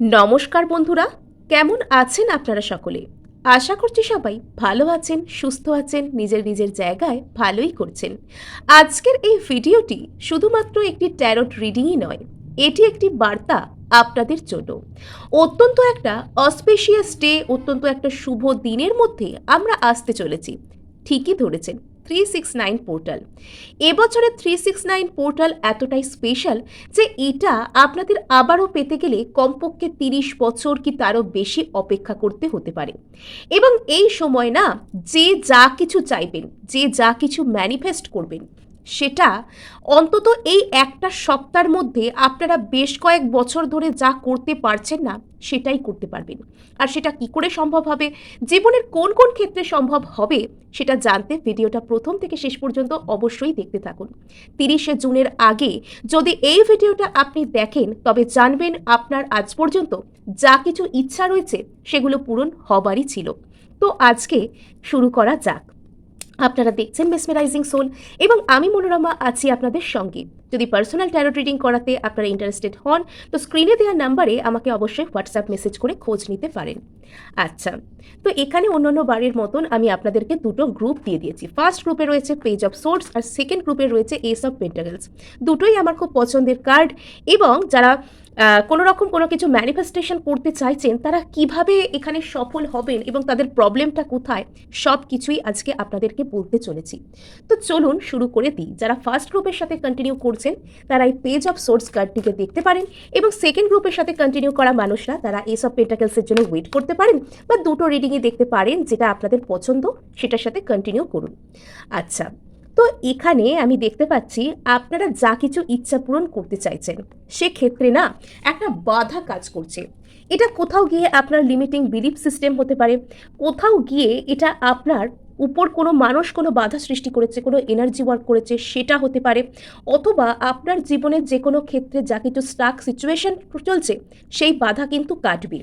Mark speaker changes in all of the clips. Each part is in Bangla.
Speaker 1: নমস্কার বন্ধুরা, কেমন আছেন আপনারা সকলে? আশা করছি সবাই ভালো আছেন, সুস্থ আছেন, নিজের নিজের জায়গায় ভালোই করছেন। আজকের এই ভিডিওটি শুধুমাত্র একটি ট্যারট রিডিংই নয়, এটি একটি বার্তা আপনাদের জন্য। অত্যন্ত একটা অস্পেশিয়াস ডে অত্যন্ত একটা শুভ দিনের মধ্যে আমরা আসতে চলেছি। ঠিকই ধরেছেন। থ্রি সিক্স নাইন পোর্টাল এবছরের থ্রি সিক্স নাইন পোর্টাল এতটাই স্পেশাল যে এটা আপনাদের আবারও পেতে গেলে কমপক্ষে তিরিশ বছর কি তারও বেশি অপেক্ষা করতে হতে পারে। এবং এই সময় না যে যা কিছু চাইবেন, যে যা কিছু ম্যানিফেস্ট করবেন সেটা অন্তত এই একটা সপ্তাহের মধ্যে আপনারা বেশ কয়েক বছর ধরে যা করতে পারছেন না, সেটাই করতে পারবেন। আর সেটা কি করে সম্ভব হবে, জীবনের কোন কোন ক্ষেত্রে সম্ভব হবে, সেটা জানতে ভিডিওটা প্রথম থেকে শেষ পর্যন্ত অবশ্যই দেখতে থাকুন। তিরিশে জুনের আগে যদি এই ভিডিওটা আপনি দেখেন, তবে জানবেন আপনার আজ পর্যন্ত যা কিছু ইচ্ছা রয়েছে, সেগুলো পূরণ হবারই ছিল। তো আজকে শুরু করা যাক। আপনারা দেখছেন মেসমেরাইজিং সোল এবং আমি মনোরমা আছি আপনাদের সঙ্গে। যদি পার্সোনাল ট্যারো রিডিং করাতে আপনারা ইন্টারেস্টেড হন, তো স্ক্রিনে দেওয়া নাম্বারে আমাকে অবশ্যই হোয়াটসঅ্যাপ মেসেজ করে খোঁজ নিতে পারেন। আচ্ছা তো এখানে অন্যান্য বারের মতন আমি আপনাদেরকে দুটো গ্রুপ দিয়ে দিয়েছি। ফার্স্ট গ্রুপে রয়েছে পেজ অফ সোর্স আর সেকেন্ড গ্রুপে রয়েছে এস অফ পেন্টাগলস দুটোই আমার খুব পছন্দের কার্ড এবং যারা কোনো রকম কোনো কিছু ম্যানিফেস্টেশন করতে চাইছেন, তারা কীভাবে এখানে সফল হবেন এবং তাদের প্রবলেমটা কোথায়, সব কিছুই আজকে আপনাদেরকে বলতে চলেছি। তো চলুন শুরু করে দিই। যারা ফার্স্ট গ্রুপের সাথে কন্টিনিউ করছেন, তারা এই পেজ অফ সোর্স কার্ডটিকে দেখতে পারেন এবং সেকেন্ড গ্রুপের সাথে কন্টিনিউ করা মানুষরা, তারা এস অফ পেন্টাকেলসের জন্য ওয়েট করতে পারেন বা দুটো রিডিংয়ে দেখতে পারেন যেটা আপনাদের পছন্দ, সেটার সাথে কন্টিনিউ করুন। আচ্ছা তো এখানে আমি দেখতে পাচ্ছি আপনারা যা কিছু ইচ্ছা পূরণ করতে চাইছেন, সেক্ষেত্রে না একটা বাধা কাজ করছে। এটা কোথাও গিয়ে আপনার লিমিটিং বিলিফ সিস্টেম হতে পারে, কোথাও গিয়ে এটা আপনার উপর কোনো মানুষ কোনো বাধা সৃষ্টি করেছে, কোনো এনার্জি ওয়ার্ক করেছে, সেটা হতে পারে, অথবা আপনার জীবনের যে কোনো ক্ষেত্রে যা কিছু স্টাক সিচুয়েশন চলছে, সেই বাধা কিন্তু কাটবে।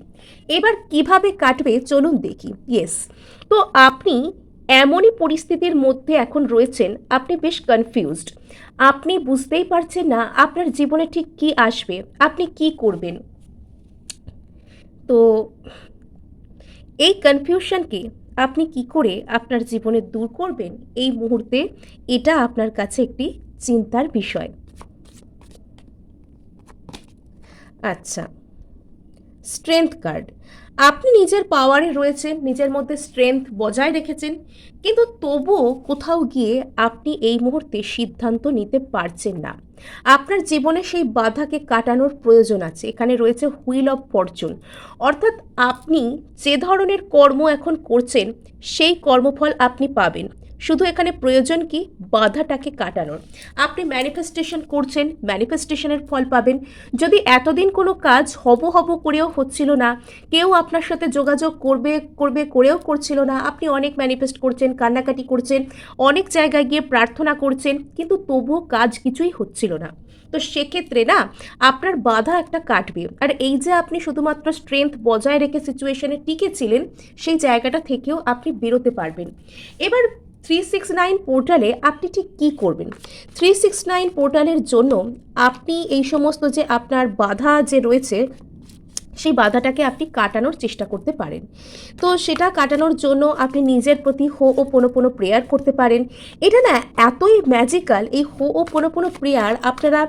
Speaker 1: এবার কীভাবে কাটবে চলুন দেখি ইয়েস তো আপনি এমনই পরিস্থিতির মধ্যে এখন রয়েছেন, আপনি বেশ কনফিউজড আপনি বুঝতেই পারছেন না আপনার জীবনে ঠিক কি আসবে, আপনি কি করবেন। তো এই কনফিউশনকে আপনি কি করে আপনার জীবনে দূর করবেন, এই মুহূর্তে এটা আপনার কাছে একটি চিন্তার বিষয়। আচ্ছা স্ট্রেংথ কার্ড আপনি নিজের পাওয়ারে রয়েছেন, নিজের মধ্যে স্ট্রেংথ বজায় রেখেছেন, কিন্তু তবুও কোথাও গিয়ে আপনি এই মুহূর্তে সিদ্ধান্ত নিতে পারছেন না। আপনার জীবনে সেই বাধাকে কাটানোর প্রয়োজন আছে। এখানে রয়েছে হুইল অফ ফরচুন অর্থাৎ আপনি যে ধরনের কর্ম এখন করছেন, সেই কর্মফল আপনি পাবেন। শুধু এখানে প্রয়োজন কি? বাধাটাকে কাটানোর। আপনি ম্যানিফেস্টেশন করছেন ম্যানিফেস্টেশনের ফল পাবেন। যদি এতদিন কোনো কাজ হব হব করেও হচ্ছিল না, কেউ আপনার সাথে যোগাযোগ করবে করবে, করেও করছিল না, আপনি অনেক ম্যানিফেস্ট করছেন, কান্নাকাটি করছেন, অনেক জায়গায় গিয়ে প্রার্থনা করছেন, কিন্তু তবুও কাজ কিছুই হচ্ছিল না। তো সেক্ষেত্রে না, আপনার বাধা একটা কাটবে। আর এই যে আপনি শুধুমাত্র স্ট্রেংথ বজায় রেখে সিচুয়েশনে টিকেছিলেন সেই জায়গাটা থেকেও আপনি বেরোতে পারবেন। এবার থ্রি সিক্স নাইন পোর্টালে আপনি ঠিক কী করবেন? থ্রি সিক্স নাইন পোর্টালের জন্য আপনি এই সমস্ত যে আপনার বাধা যে রয়েছে সেই বাধাটাকে আপনি কাটানোর চেষ্টা করতে পারেন। তো সেটা কাটানোর জন্য আপনি নিজের প্রতি হো ও পোনো পোনো প্রেয়ার করতে পারেন। এটা না এতই ম্যাজিক্যাল এই হো ও পোনো পোনো প্রেয়ার আপনারা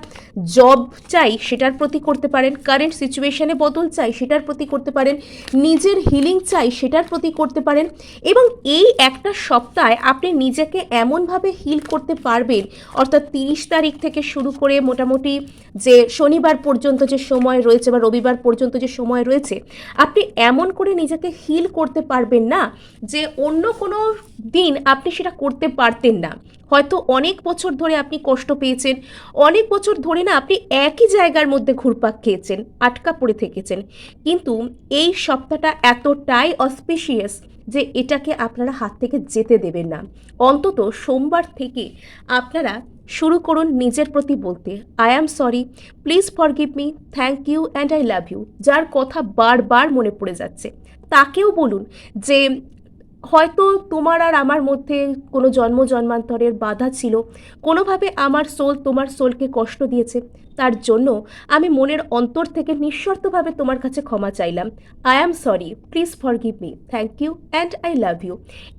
Speaker 1: জব চাই সেটার প্রতি করতে পারেন কারেন্ট সিচুয়েশানে বদল চাই সেটার প্রতি করতে পারেন, নিজের হিলিং চাই সেটার প্রতি করতে পারেন এবং এই একটা সপ্তাহে আপনি নিজেকে এমনভাবে হিল করতে পারবেন, অর্থাৎ তিরিশ তারিখ থেকে শুরু করে মোটামুটি যে শনিবার পর্যন্ত যে সময় রয়েছে বা রবিবার পর্যন্ত যে সময় রয়েছে, আপনি এমন করে নিজেকে হিল করতে পারবেন না যে অন্য কোনো দিন আপনি সেটা করতে পারতেন না। হয়তো অনেক বছর ধরে আপনি কষ্ট পেয়েছেন, অনেক বছর ধরে না আপনি একই জায়গার মধ্যে ঘুরপাক খেয়েছেন, আটকা পড়ে থেকেছেন। কিন্তু এই সপ্তাহটা এতটাই অসপিশিয়াস যে এটাকে আপনারা হাত থেকে যেতে দেবেন না। অন্তত সোমবার থেকে আপনারা শুরু করুন নিজের প্রতি বলতে। I am sorry please forgive me thank you and I love you যার কথা বারবার মনে পড়ে যাচ্ছে। তাকেও বলুন যে হয়তো তোমার আর আমার মধ্যে কোনো জন্ম জন্মান্তরের বাধা ছিল। কোনোভাবে আমার সোল তোমার সোলকে কষ্ট দিয়েছে। তার জন্য আমি মনের অন্তর থেকে নিঃশর্তভাবে তোমার কাছে ক্ষমা চাইলাম। I am sorry please forgive me thank you and I love you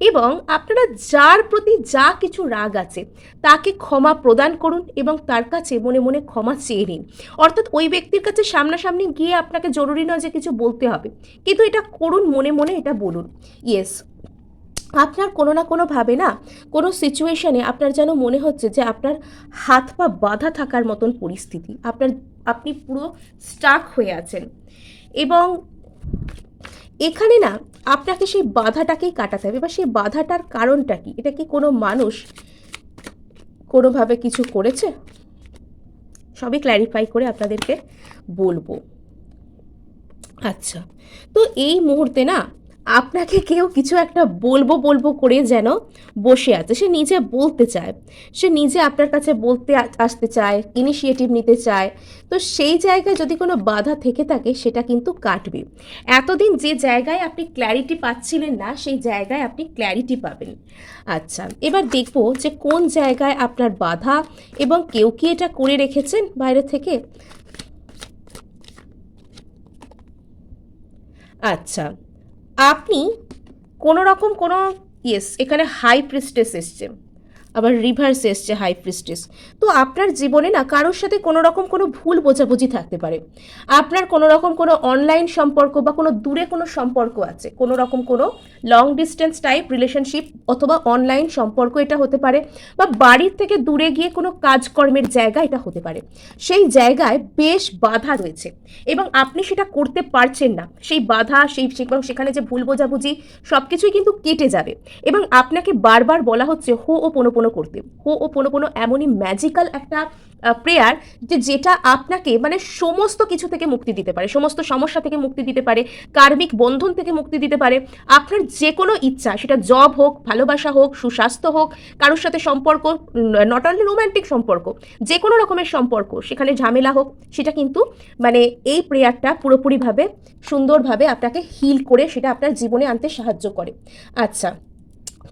Speaker 1: এবং আপনারা যার প্রতি যা কিছু রাগ আছে, তাকে ক্ষমা প্রদান করুন এবং তার কাছে মনে মনে ক্ষমা চেয়ে নিন। অর্থাৎ ওই ব্যক্তির কাছে সামনাসামনি গিয়ে আপনাকে জরুরি নয় যে কিছু বলতে হবে। কিন্তু এটা করুন, মনে মনে এটা বলুন। ইয়েস আপনার কোনো না কোনোভাবে না কোনো সিচুয়েশানে আপনার যেন মনে হচ্ছে যে আপনার হাত পা বাঁধা থাকার মতন পরিস্থিতি। আপনার, আপনি পুরো স্টাক হয়ে আছেন। এবং এখানে না আপনাকে সেই বাধাটাকেই কাটাতে হবে বা সেই বাধাটার কারণটা কি? এটা কি কোনো মানুষ কোনোভাবে কিছু করেছে? সবই ক্ল্যারিফাই করে আপনাদেরকে বলব। আচ্ছা তো এই মুহূর্তে না আপনাকে কেউ কিছু একটা বলব বলব করে যেন বসে আছে। সে নিজে বলতে চায়। সে নিজে আপনার কাছে বলতে আসতে চায় ইনিশিয়েটিভ নিতে চায়। তো সেই জায়গায় যদি কোনো বাধা থেকে থাকে, সেটা কিন্তু কাটবে। এতদিন যে জায়গায় আপনি ক্ল্যারিটি পাচ্ছিলেন না, সেই জায়গায় আপনি ক্ল্যারিটি পাবেন। আচ্ছা এবার দেখব যে কোন জায়গায় আপনার বাধা এবং কেউ কি এটা করে রেখেছেন বাইরে থেকে? আচ্ছা আপনি কোনো রকম কোনো ইয়েস এখানে হাই প্রিস্টেস এসছে। আবার রিভার্স এসছে হাই প্রিস্টেস তো আপনার জীবনে না কারোর সাথে কোনো রকম কোনো ভুল বোঝাবুঝি থাকতে পারে। আপনার কোনো রকম কোনো অনলাইন সম্পর্ক বা কোনো দূরে কোনো সম্পর্ক আছে, কোনো রকম কোনো লং ডিস্টেন্স টাইপ রিলেশনশিপ অথবা অনলাইন সম্পর্ক এটা হতে পারে বা বাড়ির থেকে দূরে গিয়ে কোনো কাজকর্মের জায়গা এটা হতে পারে। সেই জায়গায় বেশ বাধা রয়েছে এবং আপনি সেটা করতে পারছেন না। সেই বাধা, সেই সেখানে যে ভুল বোঝাবুঝি সব কিছুই কিন্তু কেটে যাবে এবং আপনাকে বারবার বলা হচ্ছে হো ও পোনো পোনো করতে। হো ও পোনো পোনো এমনই ম্যাজিক্যাল একটা প্রেয়ার যে যেটা আপনাকে মানে সমস্ত কিছু থেকে মুক্তি দিতে পারে। সমস্ত সমস্যা থেকে মুক্তি দিতে পারে, কার্মিক বন্ধন থেকে মুক্তি দিতে পারে। আপনার যে কোনো ইচ্ছা, সেটা জব হোক, ভালোবাসা হোক, সুস্বাস্থ্য হোক, কারোর সাথে সম্পর্ক নট অনলি রোম্যান্টিক সম্পর্ক যে কোনো রকমের সম্পর্ক, সেখানে ঝামেলা হোক, সেটা কিন্তু মানে এই প্রেয়ারটা পুরোপুরিভাবে সুন্দরভাবে আপনাকে হিল করে সেটা আপনার জীবনে আনতে সাহায্য করে। আচ্ছা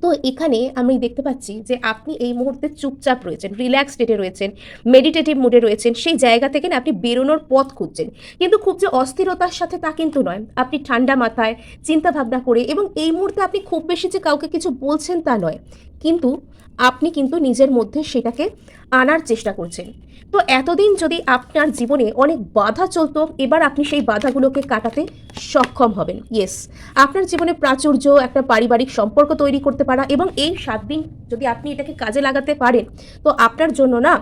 Speaker 1: তো এখানে আমি দেখতে পাচ্ছি যে আপনি এই মুহূর্তে চুপচাপ রয়েছেন রিল্যাক্স স্টেটে রয়েছেন মেডিটেটিভ মুডে রয়েছেন, সেই জায়গা থেকে না আপনি বেরোনোর পথ খুঁজছেন। কিন্তু খুব যে অস্থিরতার সাথে তা কিন্তু নয়। আপনি ঠান্ডা মাথায়, চিন্তাভাবনা করে এবং এই মুহূর্তে আপনি খুব বেশি যে কাউকে কিছু বলছেন তা নয়। কিন্তু আপনি কিন্তু নিজের মধ্যে সেটাকে আনার চেষ্টা করছেন। তো এতদিন যদি আপনার জীবনে অনেক বাধা চলতো, এবার আপনি সেই বাধাগুলোকে কাটাতে সক্ষম হবেন। ইয়েস আপনার জীবনে প্রাচুর্য, একটা পারিবারিক সম্পর্ক তৈরি করতে পারা এবং এই সাত দিন যদি আপনি এটাকে কাজে লাগাতে পারেন, তো আপনার জন্য না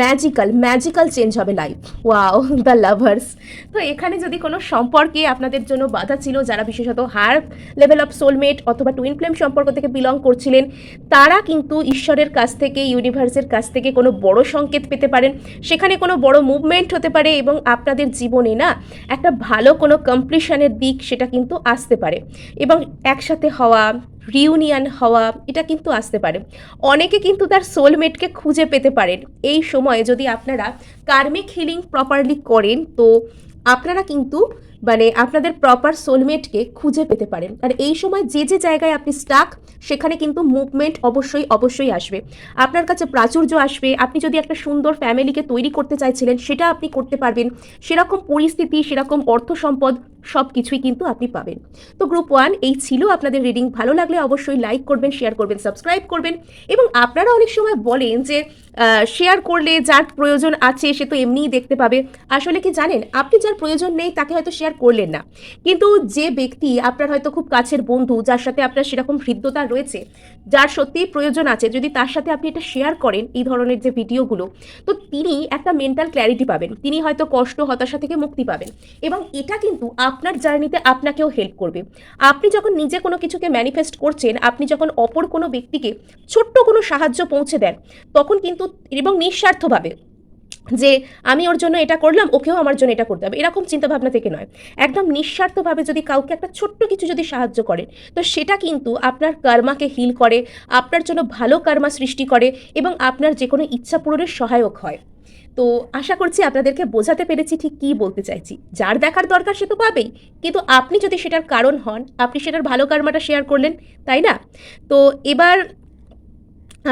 Speaker 1: ম্যাজিক্যাল ম্যাজিক্যাল চেঞ্জ হবে লাইফ ওয়াও দ্য লাভার্স তো এখানে যদি কোনো সম্পর্কে আপনাদের জন্য বাধা ছিল, যারা বিশেষত হায়ার লেভেল অফ সোলমেট অথবা টুইন ফ্লেম সম্পর্ক থেকে বিলং করছিলেন, তারা কিন্তু ঈশ্বরের কাছ থেকে ইউনিভার্সের কাছ থেকে কোনো বড় সংকেত পেতে পারেন। সেখানে কোনো বড় মুভমেন্ট হতে পারে এবং আপনাদের জীবনে না একটা ভালো কোনো কমপ্লিশনের দিক সেটা কিন্তু আসতে পারে। এবং একসাথে হওয়া রিউনিয়ন হওয়া, এটা কিন্তু আসতে পারে। অনেকে কিন্তু তার সোলমেটকে খুঁজে পেতে পারেন। এই সময়ে যদি আপনারা কার্মিক হিলিং প্রপারলি করেন, তো আপনারা কিন্তু মানে আপনাদের প্রপার সোলমেটকে খুঁজে পেতে পারেন। আর এই সময় যে যে জায়গায় আপনি স্টাক সেখানে কিন্তু মুভমেন্ট অবশ্যই অবশ্যই আসবে। আপনার কাছে প্রাচুর্য আসবে। আপনি যদি একটা সুন্দর ফ্যামিলিকে তৈরি করতে চাইছিলেন, সেটা আপনি করতে পারবেন। সেরকম পরিস্থিতি, সেরকম অর্থ সম্পদ সব কিছুই কিন্তু আপনি পাবেন। তো গ্রুপ ওয়ান এই ছিল আপনাদের রিডিং ভালো লাগলে অবশ্যই লাইক করবেন শেয়ার করবেন সাবস্ক্রাইব করবেন। এবং আপনারা অনেক সময় বলেন যে শেয়ার করলে যার প্রয়োজন আছে, সে তো এমনিই দেখতে পাবে। আসলে কি জানেন? আপনি যার প্রয়োজন নেই, তাকে হয়তো শেয়ার করলেন না। কিন্তু যে ব্যক্তি আপনার হয়তো খুব কাছের বন্ধু, যার সাথে আপনার সেরকম হৃদ্যতা রয়েছে, যার সত্যিই প্রয়োজন আছে, যদি তার সাথে আপনি এটা শেয়ার করেন, এই ধরনের যে ভিডিওগুলো, তো তিনি একটা মেন্টাল ক্ল্যারিটি পাবেন। তিনি হয়তো কষ্ট, হতাশা থেকে মুক্তি পাবেন। এবং এটা কিন্তু আপনার জার্নিতে আপনাকেও হেল্প করবে। আপনি যখন নিজে কোনো কিছুকে ম্যানিফেস্ট করছেন, আপনি যখন অপর কোনো ব্যক্তিকে ছোট্ট কোনো সাহায্য পৌঁছে দেন, তখন কিন্তু এবং নিঃস্বার্থভাবে যে আমি ওর জন্য এটা করলাম, ওকেও আমার জন্য এটা করতে হবে। এরকম চিন্তাভাবনা থেকে নয়। একদম নিঃস্বার্থভাবে যদি কাউকে একটা ছোট্ট কিছু যদি সাহায্য করেন তো সেটা কিন্তু আপনার কর্মাকে হিল করে, আপনার জন্য ভালো কর্মা সৃষ্টি করে এবং আপনার যে কোনো ইচ্ছা পূরণের সহায়ক হয়। তো আশা করছি আপনাদেরকে বোঝাতে পেরেছি ঠিক কী বলতে চাইছি। যার দেখার দরকার সে তো পাবেই। কিন্তু আপনি যদি সেটার কারণ হন, আপনি সেটার ভালো কর্মাটা শেয়ার করলেন, তাই না? তো এবার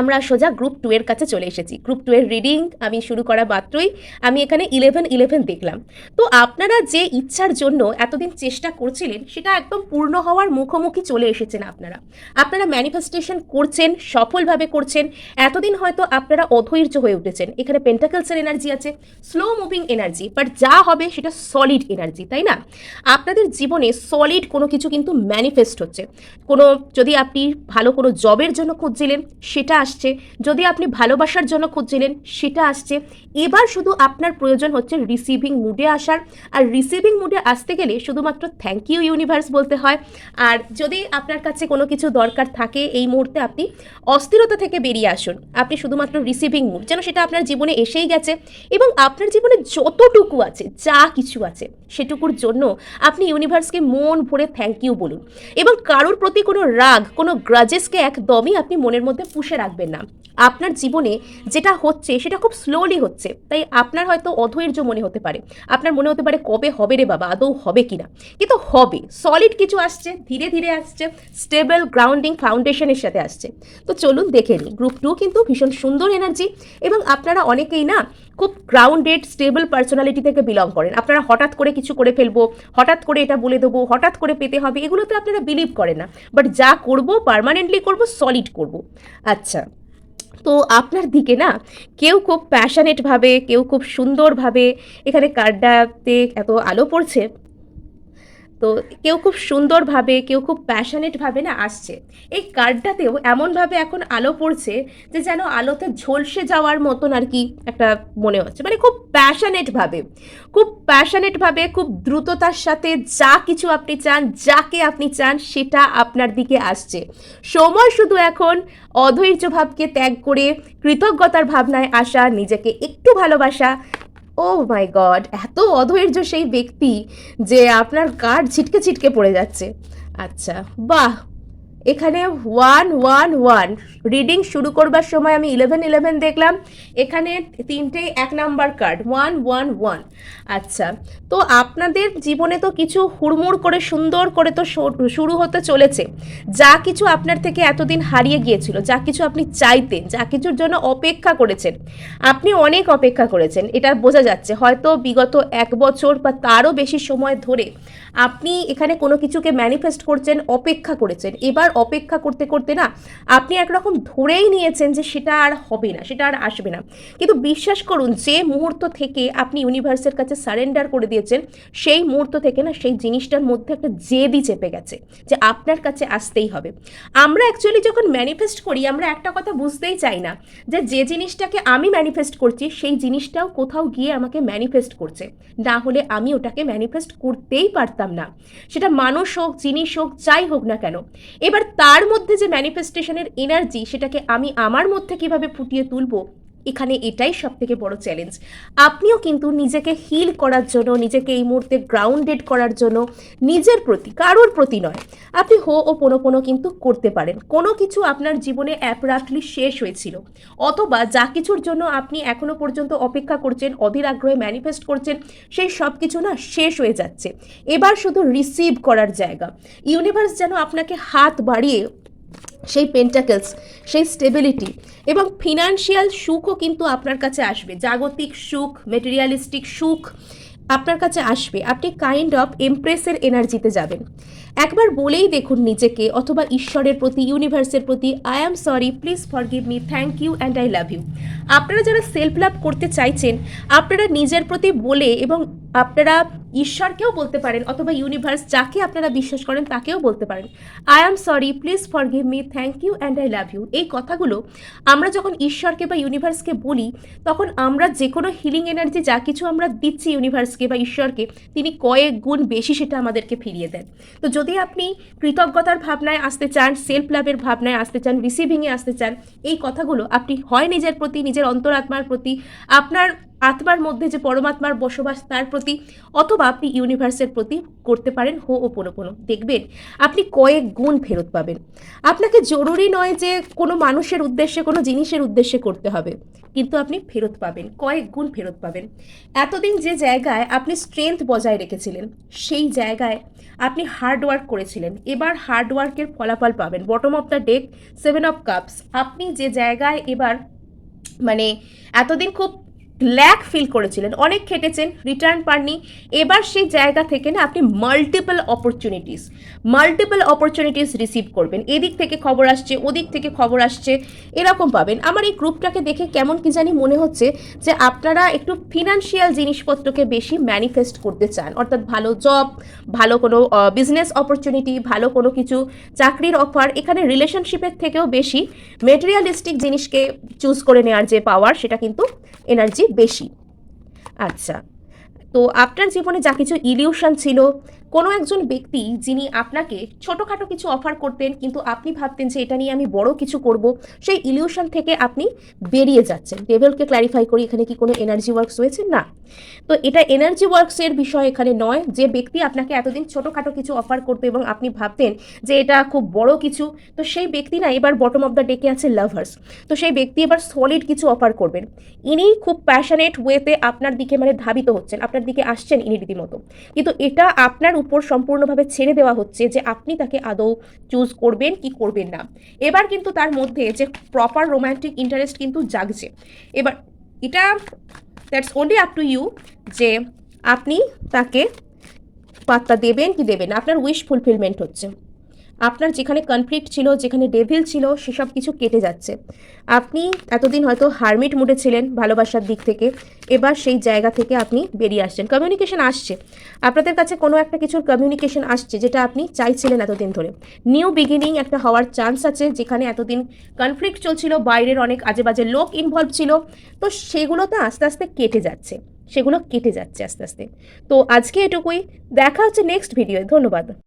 Speaker 1: আমরা সোজা গ্রুপ টু এর কাছে চলে এসেছি। গ্রুপ টু এর রিডিং আমি শুরু করা মাত্রই আমি এখানে ইলেভেন ইলেভেন দেখলাম। তো আপনারা যে ইচ্ছার জন্য এতদিন চেষ্টা করছিলেন, সেটা একদম পূর্ণ হওয়ার মুখোমুখি চলে এসেছেন আপনারা। আপনারা ম্যানিফেস্টেশন করছেন, সফলভাবে করছেন, এতদিন হয়তো আপনারা অধৈর্য হয়ে উঠেছেন। এখানে পেন্টাকেলসের এনার্জি আছে স্লো মুভিং এনার্জি বাট যা হবে সেটা সলিড এনার্জি তাই না? আপনাদের জীবনে সলিড কোনো কিছু কিন্তু ম্যানিফেস্ট হচ্ছে। কোনো যদি আপনি ভালো কোনো জবের জন্য খুঁজছিলেন, সেটা আসছে। যদি আপনি ভালোবাসার জন্য খুঁজছিলেন, সেটা আসছে। এবার শুধু আপনার প্রয়োজন হচ্ছে রিসিভিং মুডে আসার। আর রিসিভিং মুডে আসতে গেলে শুধুমাত্র থ্যাংক ইউ ইউনিভার্স বলতে হয়। আর যদি আপনার কাছে কোনো কিছু দরকার থাকে, এই মুহূর্তে আপনি অস্থিরতা থেকে বেরিয়ে আসুন। আপনি শুধুমাত্র রিসিভিং মুড যেন সেটা আপনার জীবনে এসেই গেছে। এবং আপনার জীবনে যতটুকু আছে, যা কিছু আছে, সেটুকুর জন্য আপনি ইউনিভার্সকে মন ভরে থ্যাংক ইউ বলুন। এবং কারোর প্রতি কোনো রাগ, কোনো গ্রাজেসকে একদমই আপনি মনের মধ্যে পুষে রাখবেন না। আপনার জীবনে যেটা হচ্ছে, সেটা খুব স্লোলি হচ্ছে। তাই আপনার হয়তো অধৈর্য মনে হতে পারে। আপনার মনে হতে পারে, কবে হবে রে বাবা? আদৌ হবে কি না? কিন্তু হবে। সলিড কিছু আসছে, ধীরে ধীরে আসছে স্টেবল গ্রাউন্ডিং ফাউন্ডেশনের সাথে আসছে। তো চলুন দেখে নিই। গ্রুপ টু কিন্তু ভীষণ সুন্দর এনার্জি এবং আপনারা অনেকেই না খুব গ্রাউন্ডেড স্টেবল পার্সোনালিটি থেকে বিলং করেন। আপনারা হঠাৎ করে কিছু করে ফেলব, হঠাৎ করে এটা বলে দেবো, হঠাৎ করে পেতে হবে, এগুলোতে আপনারা বিলিভ করেন না। বাট যা করব পারমানেন্টলি করব সলিড করব। আচ্ছা তো আপনার দিকে না, কেউ খুব প্যাশানেটভাবে কেউ খুব সুন্দরভাবে, এখানে কার্ডটাতে এত আলো পড়ছে তো কেউ খুব সুন্দরভাবে, কেউ খুব প্যাশনেটভাবে না আসছে। এই কার্ডটাতেও এমনভাবে এখন আলো পড়ছে যে যেন আলোতে ঝলসে যাওয়ার মতন আর কি একটা মনে হচ্ছে। মানে খুব প্যাশনেটভাবে খুব প্যাশনেটভাবে খুব দ্রুততার সাথে যা কিছু আপনি চান, যাকে আপনি চান, সেটা আপনার দিকে আসছে। সময় শুধু এখন অধৈর্য ভাবকে ত্যাগ করে কৃতজ্ঞতার ভাবনায় আসা, নিজেকে একটু ভালোবাসা ও মাই গড এত অধৈর্য সেই ব্যক্তি যে আপনার কার্ড ছিটকে ছিটকে পড়ে যাচ্ছে। আচ্ছা বাহ! এখানে ওয়ান ওয়ান ওয়ান রিডিং শুরু করবার সময় আমি ইলেভেন ইলেভেন দেখলাম। এখানে তিনটেই এক number card one one one আচ্ছা তো আপনাদের জীবনে তো কিছু হুড়মুড় করে, সুন্দর করে তো শুরু হতে চলেছে। যা কিছু আপনার থেকে এতদিন হারিয়ে গিয়েছিল, যা কিছু আপনি চাইতেন, যা কিছুর জন্য অপেক্ষা করেছেন, আপনি অনেক অপেক্ষা করেছেন। এটা বোঝা যাচ্ছে, হয়তো বিগত এক বছর বা তারও বেশি সময় ধরে আপনি এখানে কোনো কিছুকে ম্যানিফেস্ট করছেন, অপেক্ষা করেছেন। এবার অপেক্ষা করতে করতে না আপনি একরকম ধরেই নিয়েছেন যে সেটা আর হবে না, সেটা আর আসবে না। কিন্তু বিশ্বাস করুন, যে মুহূর্ত থেকে আপনি ইউনিভার্সের কাছে সারেন্ডার করে দিয়েছেন, সেই মুহূর্ত থেকে না সেই জিনিসটার মধ্যে একটা জেদি চেপে গেছে যে আপনার কাছে আসতেই হবে। আমরা অ্যাকচুয়ালি যখন ম্যানিফেস্ট করি, আমরা একটা কথা বুঝতেই চাই না যে যে জিনিসটাকে আমি ম্যানিফেস্ট করছি, সেই জিনিসটাও কোথাও গিয়ে আমাকে ম্যানিফেস্ট করছে। না হলে আমি ওটাকে ম্যানিফেস্ট করতেই পারতাম না। সেটা মানুষ হোক, জিনিস হোক, যাই হোক না কেন। এবার তার মধ্যে যে ম্যানিফেস্টেশনের এনার্জি সেটাকে আমি আমার মধ্যে কীভাবে ফুটিয়ে তুলবো এখানে এটাই সব থেকে বড় চ্যালেঞ্জ আপনিও কিন্তু নিজেকে হিল করার জন্য, নিজেকে এই মুহূর্তে গ্রাউন্ডেড করার জন্য, নিজের প্রতি, কারোর প্রতি নয়। আপনি হো ও পোনো পোনো কিন্তু করতে পারেন। কোনো কিছু আপনার জীবনে অ্যাপরাপ্টলি শেষ হয়েছিল। অথবা যা কিছুর জন্য আপনি এখনও পর্যন্ত অপেক্ষা করছেন, অধীর আগ্রহে ম্যানিফেস্ট করছেন, সেই সব কিছু না শেষ হয়ে যাচ্ছে। এবার শুধু রিসিভ করার জায়গা। ইউনিভার্স যেন আপনাকে হাত বাড়িয়ে সেই পেন্টাকেলস সেই স্টেবিলিটি এবং ফিনান্সিয়াল সুখও কিন্তু আপনার কাছে আসবে। জাগতিক সুখ মেটেরিয়ালিস্টিক সুখ আপনার কাছে আসবে। আপনি কাইন্ড অফ এমপ্রেসের এনার্জিতে যাবেন। একবার বলেই দেখুন নিজেকে অথবা ঈশ্বরের প্রতি ইউনিভার্সের প্রতি। I am sorry please forgive me thank you and I love you আপনারা যারা সেলফ লাভ করতে চাইছেন, আপনারা নিজের প্রতি বলে এবং আপনারা ঈশ্বরকেও বলতে পারেন অথবা ইউনিভার্স যাকে আপনারা বিশ্বাস করেন তাকেও বলতে পারেন। I am sorry please forgive me thank you and I love you এই কথাগুলো আমরা যখন ঈশ্বরকে বা ইউনিভার্সকে বলি, তখন আমরা যে কোনো হিলিং এনার্জি যা কিছু আমরা দিচ্ছি ইউনিভার্সকে বা ঈশ্বরকে, তিনি কয়েক গুণ বেশি সেটা আমাদেরকে ফিরিয়ে দেন। তো যদি আপনি কৃতজ্ঞতার ভাবনায় আসতে চান সেলফ লাভের ভাবনায় আসতে চান রিসিভিংয়ে আসতে চান, এই কথাগুলো আপনি হয় নিজের প্রতি, নিজের অন্তরাত্মার প্রতি আপনার আত্মার মধ্যে যে পরমাত্মার বসবাস তার প্রতি অথবা আপনি ইউনিভার্সের প্রতি করতে পারেন হো ও কোনো কোনো দেখবেন আপনি কয়েক গুণ ফেরত পাবেন। আপনাকে জরুরি নয় যে কোনো মানুষের উদ্দেশ্যে, কোনো জিনিসের উদ্দেশ্যে করতে হবে। কিন্তু আপনি ফেরত পাবেন, কয়েক গুণ ফেরত পাবেন। এতদিন যে জায়গায় আপনি স্ট্রেংথ বজায় রেখেছিলেন, সেই জায়গায় আপনি হার্ডওয়ার্ক করেছিলেন। এবার হার্ডওয়ার্কের ফলাফল পাবেন। Bottom of the deck seven of cups আপনি যে জায়গায় এবার মানে এতদিন খুব ল্যাক ফিল করেছিলেন। অনেক খেটেছেন রিটার্ন পাননি। এবার সেই জায়গা থেকে না আপনি multiple opportunities multiple opportunities receive করবেন। এদিক থেকে খবর আসছে, ওদিক থেকে খবর আসছে, এরকম পাবেন। আমার এই গ্রুপটাকে দেখে কেমন কি জানি মনে হচ্ছে যে আপনারা একটু ফিনান্সিয়াল জিনিসপত্রকে বেশি ম্যানিফেস্ট করতে চান। অর্থাৎ ভালো জব ভালো কোনো বিজনেস অপরচুনিটি ভালো কোনো কিছু চাকরির অফার এখানে রিলেশনশিপের থেকেও বেশি মেটেরিয়ালিস্টিক জিনিসকে চুজ করে নেওয়ার যে পাওয়ার সেটা কিন্তু এনার্জি বেশি। আচ্ছা তো আপনার জীবনে যা কিছু ইলিউশন ছিল, কোনো একজন ব্যক্তি যিনি আপনাকে ছোটোখাটো কিছু অফার করতেন, কিন্তু আপনি ভাবতেন যে এটা নিয়ে আমি বড় কিছু করব, সেই ইলিউশন থেকে আপনি বেরিয়ে যাচ্ছেন। ডেভেলকে ক্ল্যারিফাই করি, এখানে কি কোনো এনার্জি ওয়ার্কস হয়েছে? না। তো এটা এনার্জি ওয়ার্কসের বিষয় এখানে নয়। যে ব্যক্তি আপনাকে এতদিন ছোটোখাটো কিছু অফার করতো এবং আপনি ভাবতেন যে এটা খুব বড় কিছু, তো সেই ব্যক্তি না এবার বটম অফ দ্য ডেকে আছে লাভার্স তো সেই ব্যক্তি এবার সলিড কিছু অফার করবেন। ইনি খুব প্যাশনেট ওয়েতে আপনার দিকে মানে ধাবিত হচ্ছেন। আপনার দিকে আসছেন ইনি রীতিমতো। কিন্তু এটা আপনার উপর সম্পূর্ণভাবে ছেড়ে দেওয়া হচ্ছে যে আপনি তাকে আদৌ চুজ করবেন কি করবেন না। এবার কিন্তু তার মধ্যে যে প্রপার রোম্যান্টিক ইন্টারেস্ট কিন্তু জাগছে। এবার এটা that's only up to you যে আপনি তাকে পাত্তা দেবেন কি দেবেন। আপনার উইশ ফুলফিলমেন্ট হচ্ছে। আপনার যেখানে কনফ্লিক্ট ছিল, যেখানে ডেভিল ছিল, সেসব কিছু কেটে যাচ্ছে। আপনি এতদিন হয়তো হারমিট মুডে ছিলেন ভালোবাসার দিক থেকে। এবার সেই জায়গা থেকে আপনি বেরিয়ে আসছেন। কমিউনিকেশন আসছে। আপনাদের কাছে কোনো একটা কিছুর কমিউনিকেশন আসছে, যেটা আপনি চাইছিলেন এতদিন ধরে। নিউ বিগিনিং একটা হওয়ার চান্স আছে, যেখানে এতদিন কনফ্লিক্ট চলছিল, বাইরের অনেক আজে বাজে লোক ইনভলভ ছিল। তো সেগুলো তো আস্তে আস্তে কেটে যাচ্ছে। সেগুলো কেটে যাচ্ছে আস্তে আস্তে। তো আজকে এটুকুই। দেখা হচ্ছে নেক্সট ভিডিও ধন্যবাদ।